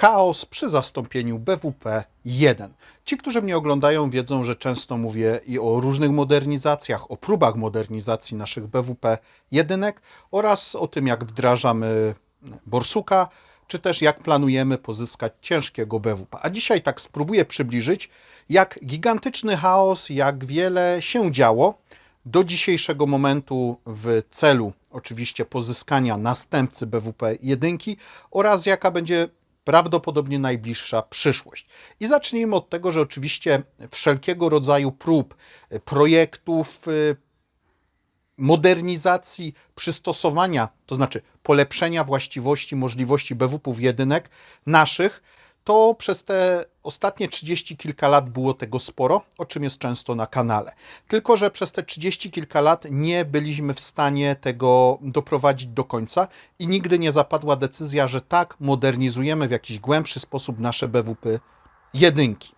chaos przy zastąpieniu BWP-1. Ci, którzy mnie oglądają, wiedzą, że często mówię i o różnych modernizacjach, o próbach modernizacji naszych BWP-1 oraz o tym, jak wdrażamy Borsuka, czy też jak planujemy pozyskać ciężkiego BWP. A dzisiaj tak spróbuję przybliżyć, jak gigantyczny chaos, jak wiele się działo do dzisiejszego momentu w celu oczywiście pozyskania następcy BWP 1 oraz jaka będzie prawdopodobnie najbliższa przyszłość. I zacznijmy od tego, że oczywiście wszelkiego rodzaju prób, projektów, y, modernizacji, przystosowania, to znaczy polepszenia właściwości, możliwości BWP-ów jedynek naszych, to przez te ostatnie 30 kilka lat było tego sporo, o czym jest często na kanale. Tylko, że przez te 30 kilka lat nie byliśmy w stanie tego doprowadzić do końca i nigdy nie zapadła decyzja, że tak modernizujemy w jakiś głębszy sposób nasze BWP jedynki.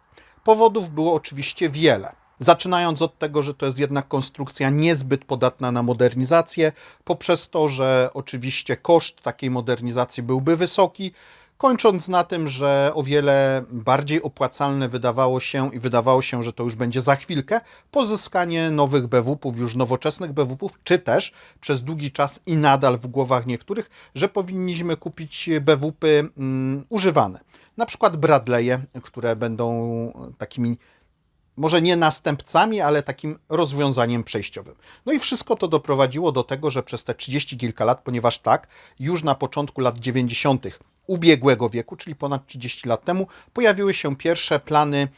Powodów było oczywiście wiele. Zaczynając od tego, że to jest jednak konstrukcja niezbyt podatna na modernizację, poprzez to, że oczywiście koszt takiej modernizacji byłby wysoki, kończąc na tym, że o wiele bardziej opłacalne wydawało się i wydawało się, że to już będzie za chwilkę, pozyskanie nowych BWP-ów, już nowoczesnych BWP-ów, czy też przez długi czas i nadal w głowach niektórych, że powinniśmy kupić BWP mm, używane. Na przykład Bradley'e, które będą takimi może nie następcami, ale takim rozwiązaniem przejściowym. No i wszystko to doprowadziło do tego, że przez te 30 kilka lat, ponieważ tak, już na początku lat 90. ubiegłego wieku, czyli ponad 30 lat temu, pojawiły się pierwsze plany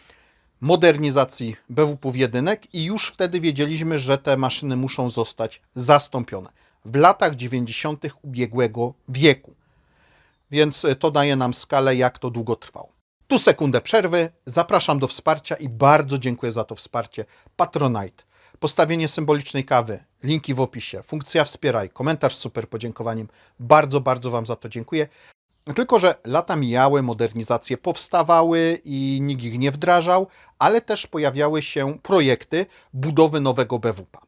modernizacji BWP jedynek i już wtedy wiedzieliśmy, że te maszyny muszą zostać zastąpione w latach 90. ubiegłego wieku. Więc to daje nam skalę, jak to długo trwało. Tu sekundę przerwy. Zapraszam do wsparcia i bardzo dziękuję za to wsparcie. Patronite. Postawienie symbolicznej kawy, linki w opisie, funkcja wspieraj, komentarz z super podziękowaniem. Bardzo, bardzo Wam za to dziękuję. Tylko, że lata mijały, modernizacje powstawały i nikt ich nie wdrażał, ale też pojawiały się projekty budowy nowego BWP.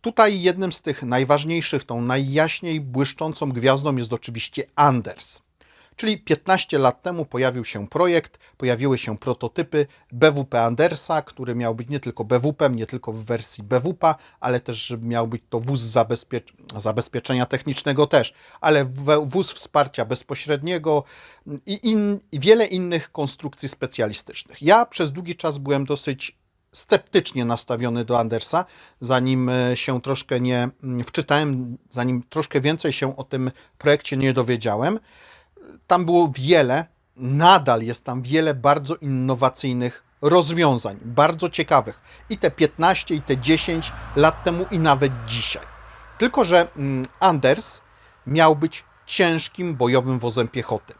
Tutaj jednym z tych najważniejszych, tą najjaśniej błyszczącą gwiazdą jest oczywiście Anders. Czyli 15 lat temu pojawił się projekt, pojawiły się prototypy BWP Andersa, który miał być nie tylko BWP, nie tylko w wersji BWP, ale też miał być to wóz zabezpiecz zabezpieczenia technicznego też, ale wóz wsparcia bezpośredniego i, in, i wiele innych konstrukcji specjalistycznych. Ja przez długi czas byłem dosyć sceptycznie nastawiony do Andersa, zanim e, się troszkę nie mm, wczytałem, zanim troszkę więcej się o tym projekcie nie dowiedziałem tam było wiele, nadal jest tam wiele bardzo innowacyjnych rozwiązań, bardzo ciekawych. I te 15, i te 10 lat temu, i nawet dzisiaj. Tylko, że mm, Anders miał być ciężkim bojowym wozem piechoty,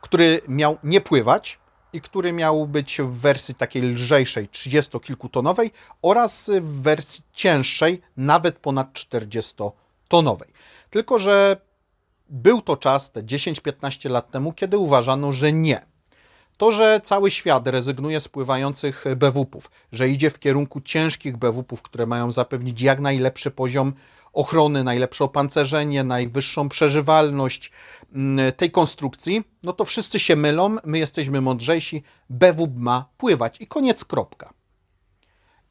który miał nie pływać i który miał być w wersji takiej lżejszej, 30-kilkutonowej oraz w wersji cięższej, nawet ponad 40-tonowej. Tylko, że był to czas, te 10-15 lat temu, kiedy uważano, że nie. To, że cały świat rezygnuje z pływających BWP-ów, że idzie w kierunku ciężkich BWP-ów, które mają zapewnić jak najlepszy poziom ochrony, najlepsze opancerzenie, najwyższą przeżywalność mm, tej konstrukcji, no to wszyscy się mylą, my jesteśmy mądrzejsi, BWP ma pływać i koniec, kropka.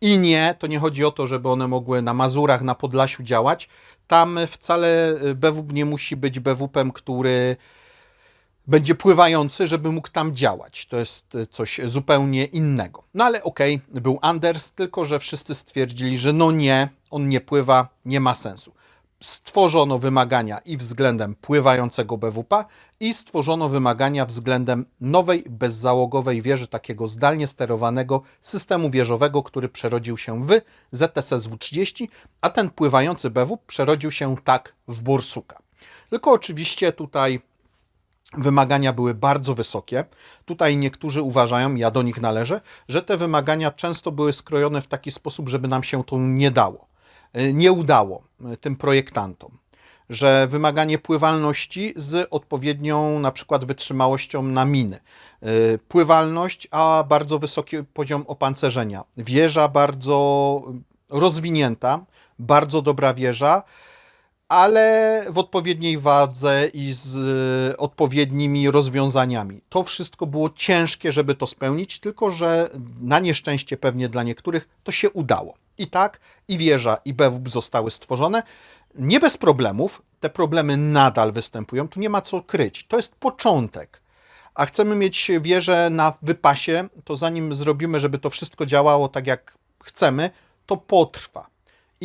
I nie, to nie chodzi o to, żeby one mogły na Mazurach, na Podlasiu działać. Tam wcale BWP nie musi być BWP-em, który będzie pływający, żeby mógł tam działać. To jest coś zupełnie innego. No ale okej, okay, był Anders, tylko że wszyscy stwierdzili, że no nie, on nie pływa, nie ma sensu stworzono wymagania i względem pływającego BWP i stworzono wymagania względem nowej bezzałogowej wieży takiego zdalnie sterowanego systemu wieżowego, który przerodził się w ZSSW-30, a ten pływający BW przerodził się tak w Borsuka. Tylko oczywiście tutaj wymagania były bardzo wysokie. Tutaj niektórzy uważają, ja do nich należę, że te wymagania często były skrojone w taki sposób, żeby nam się to nie dało. E, nie udało e, tym projektantom, że wymaganie pływalności z odpowiednią na przykład wytrzymałością na miny, e, pływalność, a bardzo wysoki poziom opancerzenia, wieża bardzo rozwinięta, bardzo dobra wieża, ale w odpowiedniej wadze i z e, odpowiednimi rozwiązaniami. To wszystko było ciężkie, żeby to spełnić, tylko że na nieszczęście pewnie dla niektórych to się udało. I tak, i wieża, i BWP zostały stworzone. Nie bez problemów, te problemy nadal występują, tu nie ma co kryć. To jest początek. A chcemy mieć wieżę na wypasie, to zanim zrobimy, żeby to wszystko działało tak jak chcemy, to potrwa.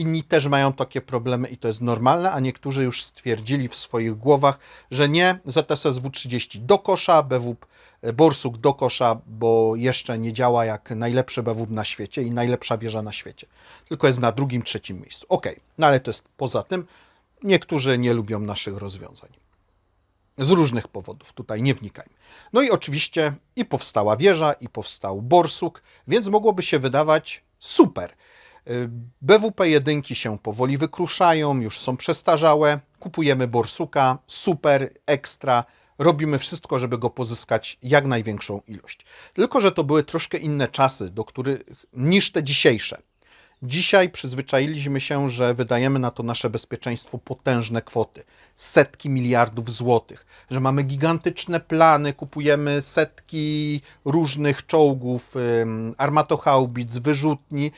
Inni też mają takie problemy i to jest normalne, a niektórzy już stwierdzili w swoich głowach, że nie, ZSSW 30 do kosza, BWP Borsuk do kosza, bo jeszcze nie działa jak najlepszy BWP na świecie i najlepsza wieża na świecie. Tylko jest na drugim, trzecim miejscu. Ok, no ale to jest poza tym. Niektórzy nie lubią naszych rozwiązań. Z różnych powodów, tutaj nie wnikajmy. No i oczywiście i powstała wieża, i powstał Borsuk, więc mogłoby się wydawać super. Y, BWP jedynki się powoli wykruszają, już są przestarzałe. Kupujemy Borsuka, super, ekstra. Robimy wszystko, żeby go pozyskać jak największą ilość. Tylko, że to były troszkę inne czasy, do których niż te dzisiejsze. Dzisiaj przyzwyczailiśmy się, że wydajemy na to nasze bezpieczeństwo potężne kwoty, setki miliardów złotych, że mamy gigantyczne plany, kupujemy setki różnych czołgów, armatochaubic, wyrzutni.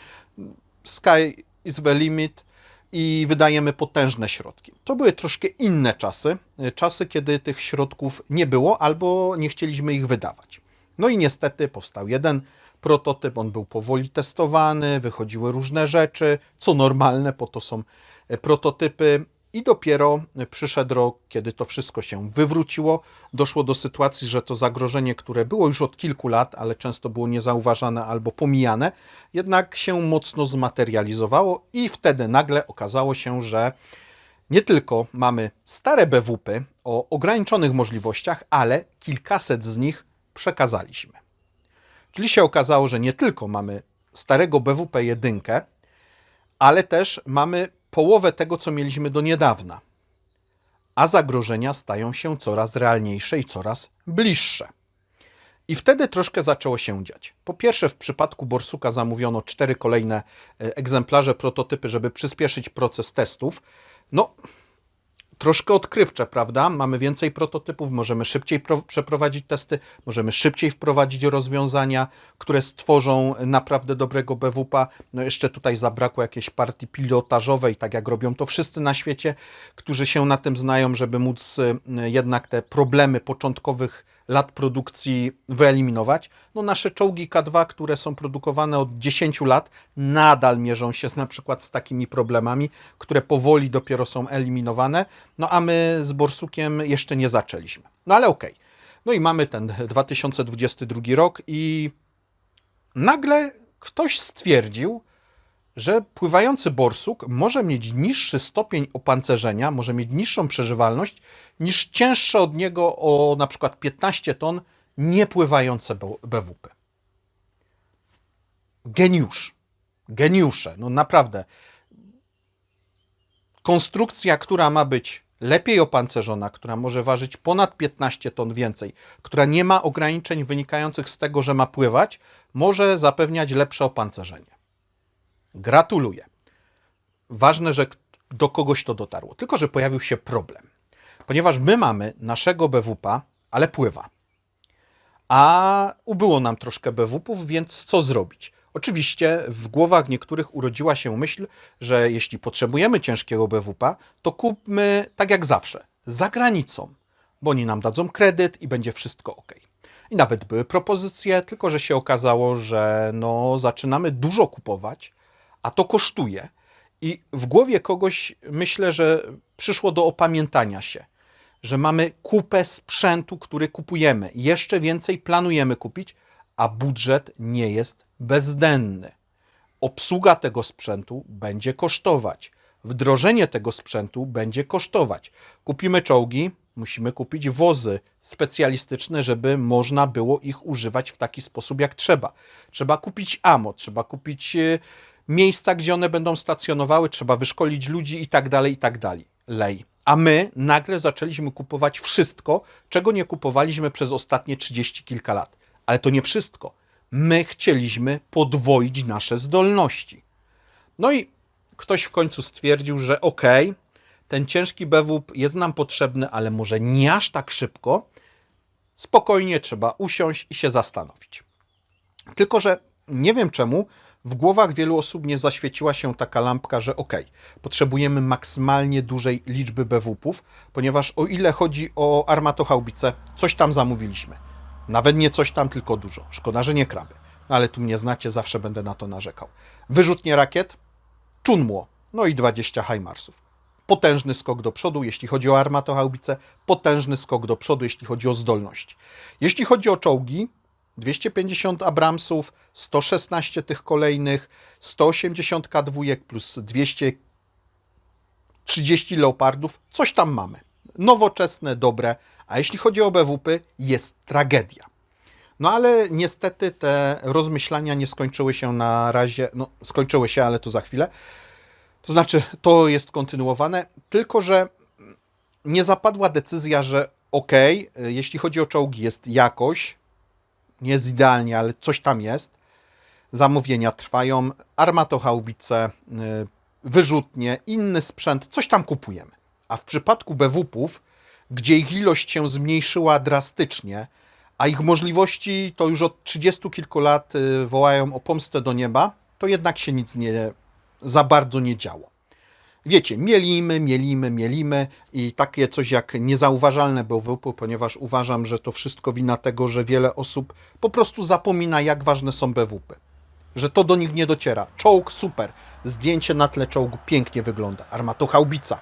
Sky is the limit i wydajemy potężne środki. To były troszkę inne czasy, y, czasy, kiedy tych środków nie było albo nie chcieliśmy ich wydawać. No i niestety powstał jeden prototyp, on był powoli testowany, wychodziły różne rzeczy, co normalne, po to są e, prototypy. I dopiero przyszedł rok, kiedy to wszystko się wywróciło. Doszło do sytuacji, że to zagrożenie, które było już od kilku lat, ale często było niezauważane albo pomijane, jednak się mocno zmaterializowało, i wtedy nagle okazało się, że nie tylko mamy stare BWP o ograniczonych możliwościach, ale kilkaset z nich przekazaliśmy. Czyli się okazało, że nie tylko mamy starego BWP 1, ale też mamy połowę tego, co mieliśmy do niedawna. A zagrożenia stają się coraz realniejsze i coraz bliższe. I wtedy troszkę zaczęło się dziać. Po pierwsze, w przypadku Borsuka zamówiono cztery kolejne e, egzemplarze, prototypy, żeby przyspieszyć proces testów. No, troszkę odkrywcze, prawda? Mamy więcej prototypów, możemy szybciej przeprowadzić testy, możemy szybciej wprowadzić rozwiązania, które stworzą naprawdę dobrego BWP. No jeszcze tutaj zabrakło jakiejś partii pilotażowej, tak jak robią to wszyscy na świecie, którzy się na tym znają, żeby móc y, jednak te problemy początkowych lat produkcji wyeliminować. No nasze czołgi K2, które są produkowane od 10 lat, nadal mierzą się z, na przykład z takimi problemami, które powoli dopiero są eliminowane, no a my z Borsukiem jeszcze nie zaczęliśmy. No ale okej. Okay. No i mamy ten 2022 rok i nagle ktoś stwierdził, że pływający borsuk może mieć niższy stopień opancerzenia, może mieć niższą przeżywalność niż cięższe od niego o na przykład 15 ton niepływające BWP. Geniusz. Geniusze. No naprawdę. Konstrukcja, która ma być lepiej opancerzona, która może ważyć ponad 15 ton więcej, która nie ma ograniczeń wynikających z tego, że ma pływać, może zapewniać lepsze opancerzenie. Gratuluję. Ważne, że do kogoś to dotarło. Tylko, że pojawił się problem. Ponieważ my mamy naszego BWP, ale pływa. A ubyło nam troszkę BWP-ów, więc co zrobić? Oczywiście w głowach niektórych urodziła się myśl, że jeśli potrzebujemy ciężkiego BWP, to kupmy tak jak zawsze, za granicą, bo oni nam dadzą kredyt i będzie wszystko ok. I nawet były propozycje, tylko że się okazało, że no, zaczynamy dużo kupować, a to kosztuje. I w głowie kogoś myślę, że przyszło do opamiętania się, że mamy kupę sprzętu, który kupujemy, jeszcze więcej planujemy kupić, a budżet nie jest bezdenny. Obsługa tego sprzętu będzie kosztować. Wdrożenie tego sprzętu będzie kosztować. Kupimy czołgi, musimy kupić wozy specjalistyczne, żeby można było ich używać w taki sposób, jak trzeba. Trzeba kupić amo, trzeba kupić e, miejsca, gdzie one będą stacjonowały, trzeba wyszkolić ludzi i tak dalej, i tak dalej. Lej. A my nagle zaczęliśmy kupować wszystko, czego nie kupowaliśmy przez ostatnie 30 kilka lat. Ale to nie wszystko. My chcieliśmy podwoić nasze zdolności. No i ktoś w końcu stwierdził, że okej, okay, ten ciężki BWP jest nam potrzebny, ale może nie aż tak szybko, spokojnie trzeba usiąść i się zastanowić. Tylko, że nie wiem czemu w głowach wielu osób nie zaświeciła się taka lampka, że ok, potrzebujemy maksymalnie dużej liczby BWP-ów, ponieważ o ile chodzi o armatochaubice, coś tam zamówiliśmy. Nawet nie coś tam, tylko dużo. Szkoda, że nie kraby. No ale tu mnie znacie, zawsze będę na to narzekał. Wyrzutnie rakiet, Chunmo, no i 20 HIMARSów. Potężny skok do przodu, jeśli chodzi o armatochaubice, potężny skok do przodu, jeśli chodzi o zdolność. Jeśli chodzi o czołgi, 250 Abramsów, 116 tych kolejnych, 180 K2 plus 230 Leopardów, coś tam mamy. Nowoczesne, dobre, a jeśli chodzi o BWP, jest tragedia. No ale niestety te rozmyślania nie skończyły się na razie, no skończyły się, ale to za chwilę. To znaczy, to jest kontynuowane, tylko że nie zapadła decyzja, że ok, jeśli chodzi o czołgi, jest jakoś, nie jest idealnie, ale coś tam jest. Zamówienia trwają, armatochaubice, y, wyrzutnie, inny sprzęt, coś tam kupujemy. A w przypadku BWP-ów, gdzie ich ilość się zmniejszyła drastycznie, a ich możliwości to już od 30 kilku lat y, wołają o pomstę do nieba, to jednak się nic nie za bardzo nie działo. Wiecie, mielimy, mielimy, mielimy i takie coś jak niezauważalne BWP, ponieważ uważam, że to wszystko wina tego, że wiele osób po prostu zapomina, jak ważne są BWP. Że to do nich nie dociera. Czołg super, zdjęcie na tle czołgu pięknie wygląda. Armatochaubica,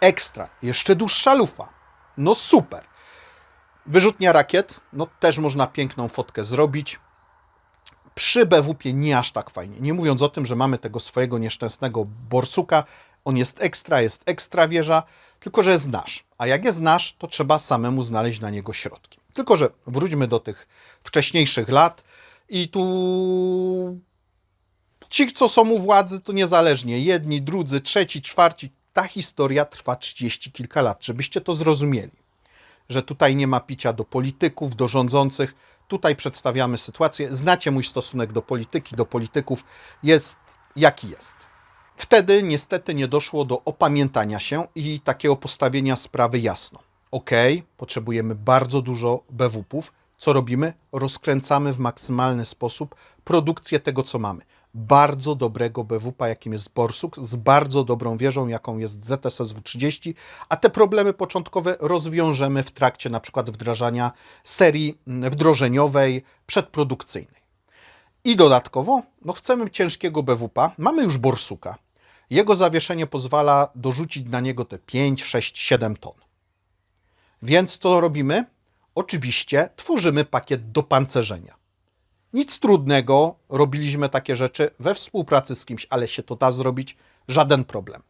ekstra, jeszcze dłuższa lufa. No super. Wyrzutnia rakiet, no też można piękną fotkę zrobić. Przy BWP nie aż tak fajnie. Nie mówiąc o tym, że mamy tego swojego nieszczęsnego borsuka. On jest ekstra, jest ekstra wieża, tylko że jest nasz. A jak jest nasz, to trzeba samemu znaleźć na niego środki. Tylko, że wróćmy do tych wcześniejszych lat i tu ci, co są u władzy, to niezależnie. Jedni, drudzy, trzeci, czwarci. Ta historia trwa 30 kilka lat, żebyście to zrozumieli że tutaj nie ma picia do polityków, do rządzących. Tutaj przedstawiamy sytuację. Znacie mój stosunek do polityki, do polityków. Jest jaki jest. Wtedy niestety nie doszło do opamiętania się i takiego postawienia sprawy jasno. Ok, potrzebujemy bardzo dużo BWP-ów. Co robimy? Rozkręcamy w maksymalny sposób produkcję tego, co mamy. Bardzo dobrego BWP, jakim jest Borsuk, z bardzo dobrą wieżą, jaką jest ZSSW-30, a te problemy początkowe rozwiążemy w trakcie na przykład wdrażania serii mm, wdrożeniowej, przedprodukcyjnej. I dodatkowo, no chcemy ciężkiego BWP, mamy już Borsuka. Jego zawieszenie pozwala dorzucić na niego te 5, 6, 7 ton. Więc co robimy? Oczywiście tworzymy pakiet do pancerzenia. Nic trudnego, robiliśmy takie rzeczy we współpracy z kimś, ale się to da zrobić, żaden problem.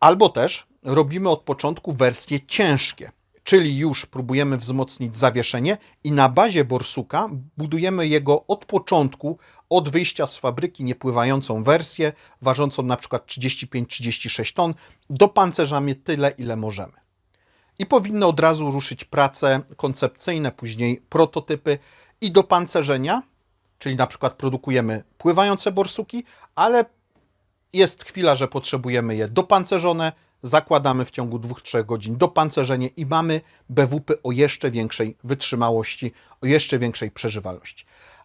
Albo też robimy od początku wersje ciężkie, czyli już próbujemy wzmocnić zawieszenie i na bazie borsuka budujemy jego od początku, od wyjścia z fabryki niepływającą wersję, ważącą na przykład 35-36 ton, dopancerzamy tyle, ile możemy. I powinny od razu ruszyć prace koncepcyjne, później prototypy i do pancerzenia, czyli na przykład produkujemy pływające borsuki, ale jest chwila, że potrzebujemy je dopancerzone, zakładamy w ciągu 2-3 godzin dopancerzenie i mamy BWP o jeszcze większej wytrzymałości, o jeszcze większej przeżywalności.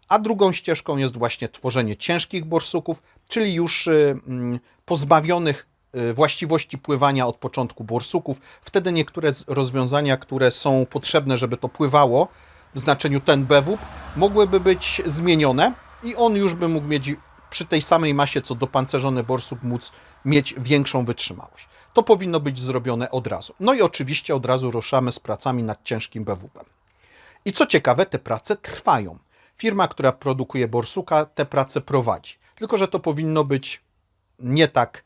A drugą ścieżką jest właśnie tworzenie ciężkich borsuków, czyli już y, mm, pozbawionych y, właściwości pływania od początku borsuków. Wtedy niektóre rozwiązania, które są potrzebne, żeby to pływało, w znaczeniu ten BWP, mogłyby być zmienione i on już by mógł mieć przy tej samej masie co dopancerzony borsuk móc mieć większą wytrzymałość. To powinno być zrobione od razu. No i oczywiście od razu ruszamy z pracami nad ciężkim BWP. I co ciekawe, te prace trwają. Firma, która produkuje borsuka, te prace prowadzi. Tylko, że to powinno być nie tak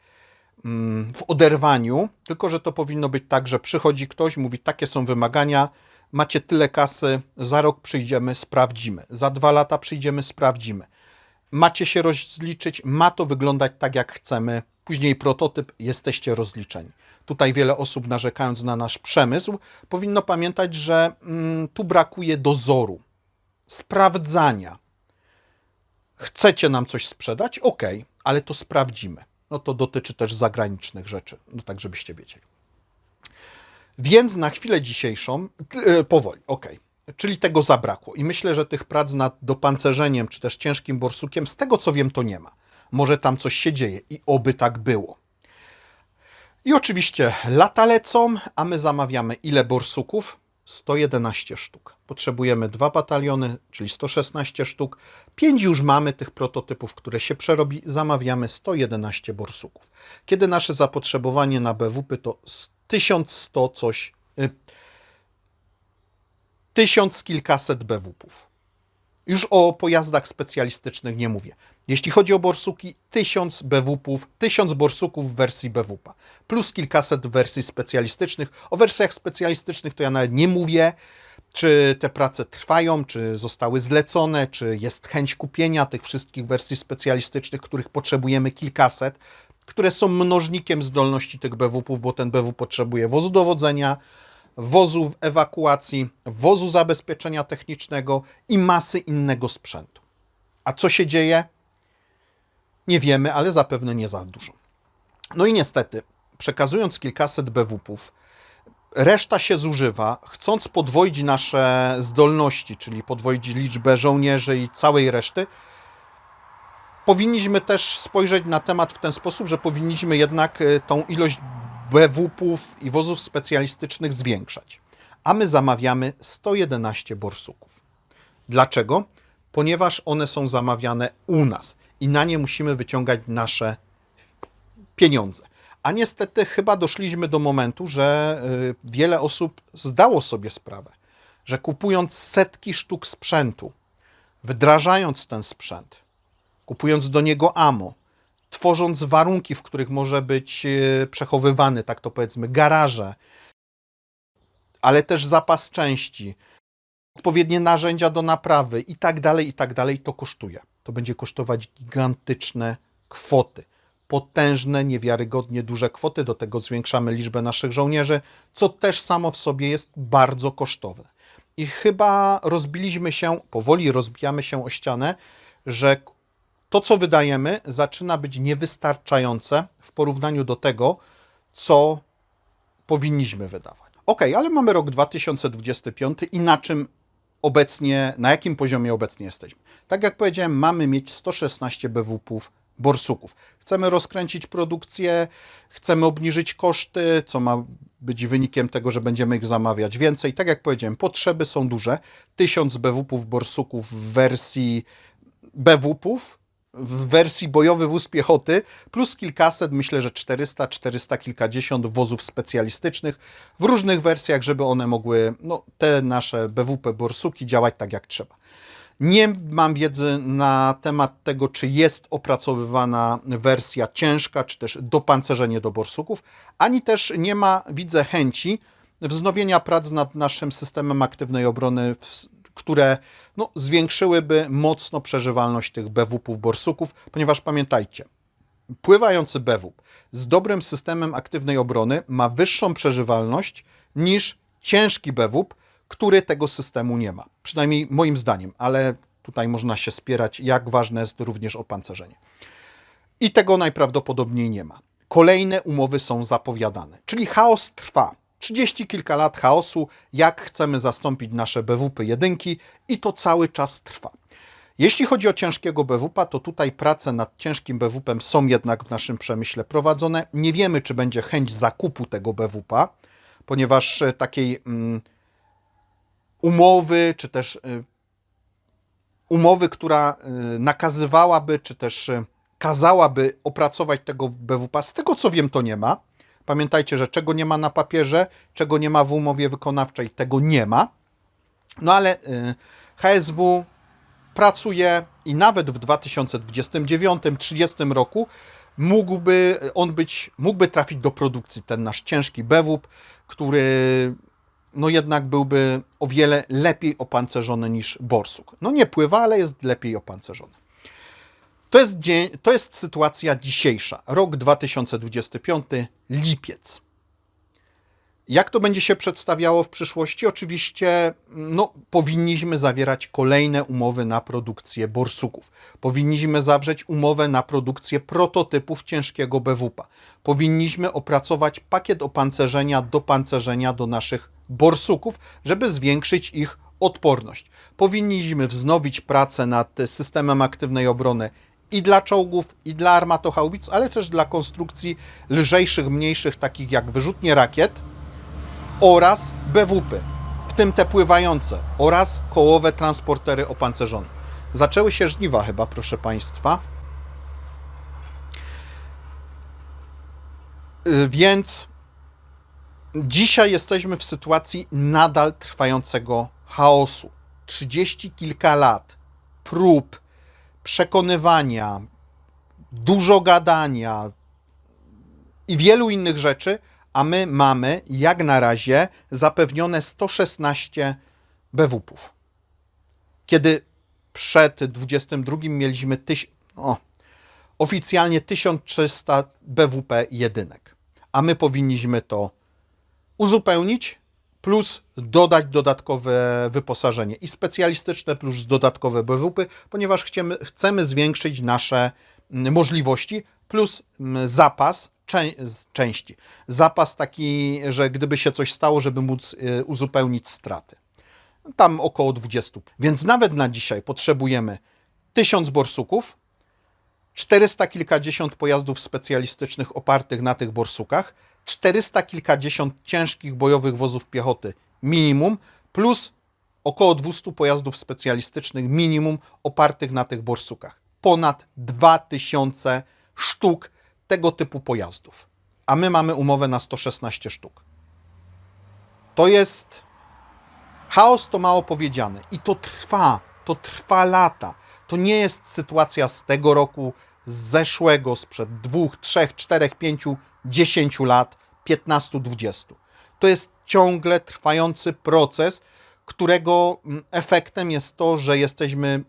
mm, w oderwaniu, tylko, że to powinno być tak, że przychodzi ktoś, mówi, takie są wymagania, macie tyle kasy, za rok przyjdziemy, sprawdzimy, za dwa lata przyjdziemy, sprawdzimy. Macie się rozliczyć, ma to wyglądać tak, jak chcemy. Później prototyp, jesteście rozliczeni. Tutaj wiele osób, narzekając na nasz przemysł, powinno pamiętać, że mm, tu brakuje dozoru, sprawdzania. Chcecie nam coś sprzedać? Ok, ale to sprawdzimy. No to dotyczy też zagranicznych rzeczy, no tak żebyście wiedzieli. Więc na chwilę dzisiejszą, e, powoli, ok. Czyli tego zabrakło. I myślę, że tych prac nad dopancerzeniem, czy też ciężkim borsukiem, z tego co wiem, to nie ma. Może tam coś się dzieje i oby tak było. I oczywiście lata lecą, a my zamawiamy ile borsuków? 111 sztuk. Potrzebujemy dwa bataliony, czyli 116 sztuk. Pięć już mamy tych prototypów, które się przerobi. Zamawiamy 111 borsuków. Kiedy nasze zapotrzebowanie na BWP to z 1100 coś, y, tysiąc kilkaset BWP-ów. Już o pojazdach specjalistycznych nie mówię. Jeśli chodzi o borsuki, 1000 BWP-ów, 1000 borsuków w wersji BWP, plus kilkaset wersji specjalistycznych. O wersjach specjalistycznych to ja nawet nie mówię, czy te prace trwają, czy zostały zlecone, czy jest chęć kupienia tych wszystkich wersji specjalistycznych, których potrzebujemy kilkaset, które są mnożnikiem zdolności tych BWP-ów, bo ten BW potrzebuje wozu dowodzenia, wozu ewakuacji, wozu zabezpieczenia technicznego i masy innego sprzętu. A co się dzieje? Nie wiemy, ale zapewne nie za dużo. No i niestety, przekazując kilkaset BWP-ów, reszta się zużywa, chcąc podwoić nasze zdolności, czyli podwoić liczbę żołnierzy i całej reszty, powinniśmy też spojrzeć na temat w ten sposób, że powinniśmy jednak y, tą ilość BWP-ów i wozów specjalistycznych zwiększać. A my zamawiamy 111 borsuków. Dlaczego? Ponieważ one są zamawiane u nas i na nie musimy wyciągać nasze pieniądze. A niestety chyba doszliśmy do momentu, że y, wiele osób zdało sobie sprawę, że kupując setki sztuk sprzętu, wdrażając ten sprzęt, kupując do niego amo, tworząc warunki, w których może być y, przechowywany, tak to powiedzmy, garaże, ale też zapas części, odpowiednie narzędzia do naprawy i tak dalej, i tak dalej, to kosztuje. To będzie kosztować gigantyczne kwoty. Potężne, niewiarygodnie duże kwoty. Do tego zwiększamy liczbę naszych żołnierzy, co też samo w sobie jest bardzo kosztowne. I chyba rozbiliśmy się, powoli rozbijamy się o ścianę, że to, co wydajemy, zaczyna być niewystarczające w porównaniu do tego, co powinniśmy wydawać. Ok, ale mamy rok 2025 i na czym obecnie, na jakim poziomie obecnie jesteśmy? Tak jak powiedziałem, mamy mieć 116 BWP-ów borsuków. Chcemy rozkręcić produkcję, chcemy obniżyć koszty, co ma być wynikiem tego, że będziemy ich zamawiać więcej. Tak jak powiedziałem, potrzeby są duże. 1000 BWP-ów borsuków w wersji BWP-ów, w wersji bojowy wóz piechoty, plus kilkaset, myślę, że 400, 400 kilkadziesiąt wozów specjalistycznych w różnych wersjach, żeby one mogły, no, te nasze BWP borsuki działać tak jak trzeba. Nie mam wiedzy na temat tego, czy jest opracowywana wersja ciężka, czy też dopancerzenie do borsuków, ani też nie ma, widzę, chęci wznowienia prac nad naszym systemem aktywnej obrony, które no, zwiększyłyby mocno przeżywalność tych BWP-ów, borsuków, ponieważ pamiętajcie, pływający BWP z dobrym systemem aktywnej obrony ma wyższą przeżywalność niż ciężki BWP, który tego systemu nie ma. Przynajmniej moim zdaniem, ale tutaj można się spierać, jak ważne jest również opancerzenie. I tego najprawdopodobniej nie ma. Kolejne umowy są zapowiadane, czyli chaos trwa. 30 kilka lat chaosu, jak chcemy zastąpić nasze BWP jedynki i to cały czas trwa. Jeśli chodzi o ciężkiego BWP, to tutaj prace nad ciężkim BWP są jednak w naszym przemyśle prowadzone. Nie wiemy, czy będzie chęć zakupu tego BWP, ponieważ e, takiej mm, umowy, czy też y, umowy, która y, nakazywałaby, czy też y, kazałaby opracować tego BWP, z tego co wiem, to nie ma. Pamiętajcie, że czego nie ma na papierze, czego nie ma w umowie wykonawczej, tego nie ma. No ale y, HSW pracuje i nawet w 2029-30 roku mógłby on być, mógłby trafić do produkcji ten nasz ciężki BWP, który no jednak byłby o wiele lepiej opancerzony niż borsuk. No nie pływa, ale jest lepiej opancerzony. To jest, dzień, to jest sytuacja dzisiejsza, rok 2025, lipiec. Jak to będzie się przedstawiało w przyszłości? Oczywiście no, powinniśmy zawierać kolejne umowy na produkcję borsuków. Powinniśmy zawrzeć umowę na produkcję prototypów ciężkiego BWP. Powinniśmy opracować pakiet opancerzenia do pancerzenia do naszych borsuków, żeby zwiększyć ich odporność. Powinniśmy wznowić pracę nad systemem aktywnej obrony i dla czołgów, i dla armatochaubic, ale też dla konstrukcji lżejszych, mniejszych, takich jak wyrzutnie rakiet oraz BWP, w tym te pływające, oraz kołowe transportery opancerzone. Zaczęły się żniwa chyba, proszę Państwa. Y, Więc dzisiaj jesteśmy w sytuacji nadal trwającego chaosu. Trzydzieści kilka lat prób, przekonywania, dużo gadania i wielu innych rzeczy, a my mamy jak na razie zapewnione 116 BWP-ów. Kiedy przed 22 mieliśmy tyś, o, oficjalnie 1300 BWP jedynek, a my powinniśmy to uzupełnić plus dodać dodatkowe wyposażenie i specjalistyczne plus dodatkowe BWP, ponieważ chcemy, chcemy zwiększyć nasze mm, możliwości plus mm, zapas części. Zapas taki, że gdyby się coś stało, żeby móc y, uzupełnić straty. Tam około 20. Więc nawet na dzisiaj potrzebujemy 1000 borsuków, 400 kilkadziesiąt pojazdów specjalistycznych opartych na tych borsukach, 400 kilkadziesiąt ciężkich bojowych wozów piechoty minimum, plus około 200 pojazdów specjalistycznych minimum opartych na tych borsukach. Ponad 2000 sztuk tego typu pojazdów. A my mamy umowę na 116 sztuk. To jest chaos, to mało powiedziane. I to trwa, to trwa lata. To nie jest sytuacja z tego roku, z zeszłego, sprzed dwóch, trzech, czterech, pięciu, dziesięciu lat, 15, 20. To jest ciągle trwający proces, którego mm, efektem jest to, że jesteśmy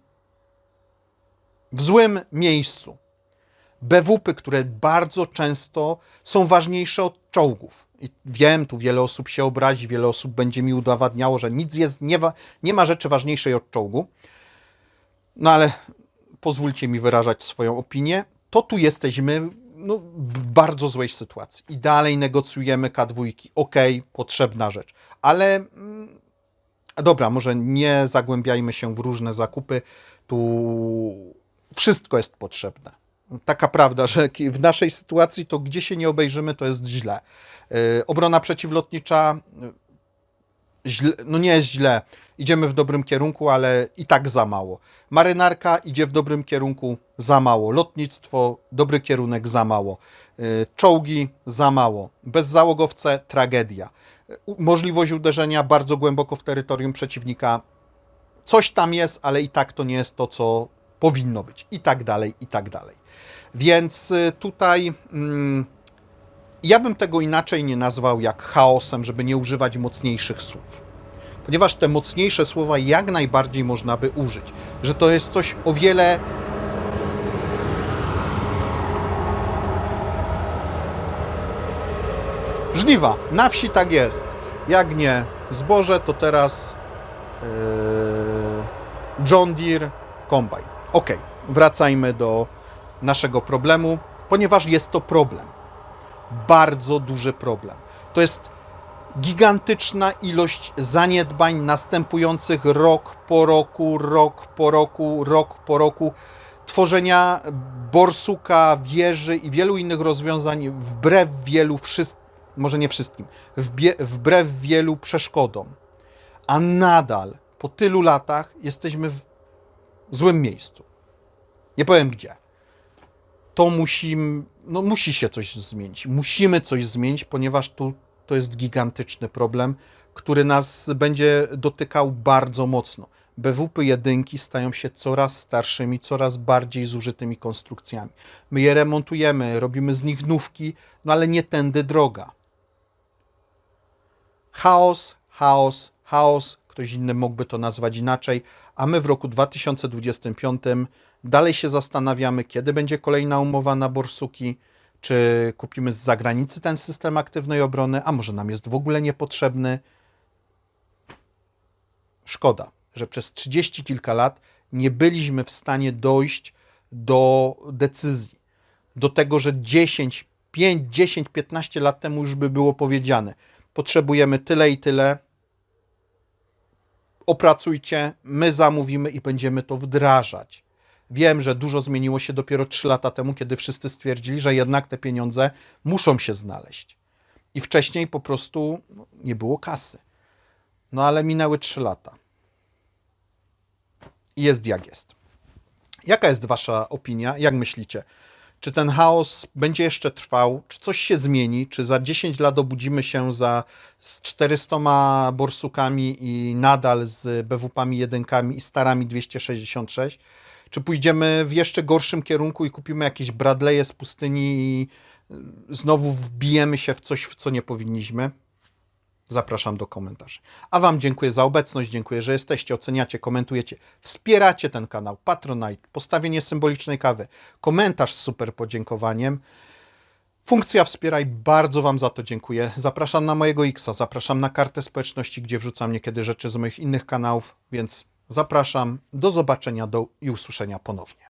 w złym miejscu. BWP, które bardzo często są ważniejsze od czołgów. I wiem, tu wiele osób się obrazi, wiele osób będzie mi udowadniało, że nic jest, nie, wa- nie ma rzeczy ważniejszej od czołgu. No ale pozwólcie mi wyrażać swoją opinię. To tu jesteśmy no, w bardzo złej sytuacji. I dalej negocjujemy K2. Okej, potrzebna rzecz. Ale mm, dobra, może nie zagłębiajmy się w różne zakupy. Tu wszystko jest potrzebne. Taka prawda, że w naszej sytuacji to gdzie się nie obejrzymy, to jest źle. Yy, Obrona przeciwlotnicza źle, no nie jest źle. Idziemy w dobrym kierunku, ale i tak za mało. Marynarka idzie w dobrym kierunku, za mało. Lotnictwo, dobry kierunek, za mało. Y, Czołgi, za mało. Bezzałogowce, tragedia. Możliwość uderzenia bardzo głęboko w terytorium przeciwnika. Coś tam jest, ale i tak to nie jest to, co powinno być. I tak dalej, i tak dalej. Więc y, tutaj... Mm, ja bym tego inaczej nie nazwał jak chaosem, żeby nie używać mocniejszych słów. Ponieważ te mocniejsze słowa jak najbardziej można by użyć. Że to jest coś o wiele. Żniwa. Na wsi tak jest. Jak nie zboże, to teraz yy, John Deere Combine. Ok, wracajmy do naszego problemu, ponieważ jest to problem bardzo duży problem. To jest gigantyczna ilość zaniedbań następujących rok po roku, rok po roku, rok po roku, tworzenia borsuka, wieży i wielu innych rozwiązań wbrew wielu wszystkim, może nie wszystkim, wbrew wielu przeszkodom. A nadal po tylu latach jesteśmy w złym miejscu. Nie powiem gdzie to musi, no musi się coś zmienić. Musimy coś zmienić, ponieważ tu to jest gigantyczny problem, który nas będzie dotykał bardzo mocno. BWP jedynki stają się coraz starszymi, coraz bardziej zużytymi konstrukcjami. My je remontujemy, robimy z nich nówki, no ale nie tędy droga. Chaos, chaos, chaos, ktoś inny mógłby to nazwać inaczej, a my w roku 2025 dalej się zastanawiamy, kiedy będzie kolejna umowa na borsuki. Czy kupimy z zagranicy ten system aktywnej obrony, a może nam jest w ogóle niepotrzebny? Szkoda, że przez 30 kilka lat nie byliśmy w stanie dojść do decyzji, do tego, że 10, 5, 10, 15 lat temu już by było powiedziane: potrzebujemy tyle i tyle, opracujcie, my zamówimy i będziemy to wdrażać. Wiem, że dużo zmieniło się dopiero 3 lata temu, kiedy wszyscy stwierdzili, że jednak te pieniądze muszą się znaleźć. I wcześniej po prostu no, nie było kasy. No ale minęły 3 lata. I jest jak jest. Jaka jest Wasza opinia? Jak myślicie? Czy ten chaos będzie jeszcze trwał? Czy coś się zmieni? Czy za 10 lat obudzimy się za, z 400 borsukami i nadal z BWP-ami jedynkami i starami 266? Czy pójdziemy w jeszcze gorszym kierunku i kupimy jakieś Bradley'e z pustyni i y, znowu wbijemy się w coś, w co nie powinniśmy? Zapraszam do komentarzy. A Wam dziękuję za obecność, dziękuję, że jesteście, oceniacie, komentujecie, wspieracie ten kanał, Patronite, postawienie symbolicznej kawy, komentarz z super podziękowaniem. Funkcja wspieraj, bardzo Wam za to dziękuję. Zapraszam na mojego Xa, zapraszam na kartę społeczności, gdzie wrzucam niekiedy rzeczy z moich innych kanałów, więc zapraszam. Do zobaczenia do, i usłyszenia ponownie.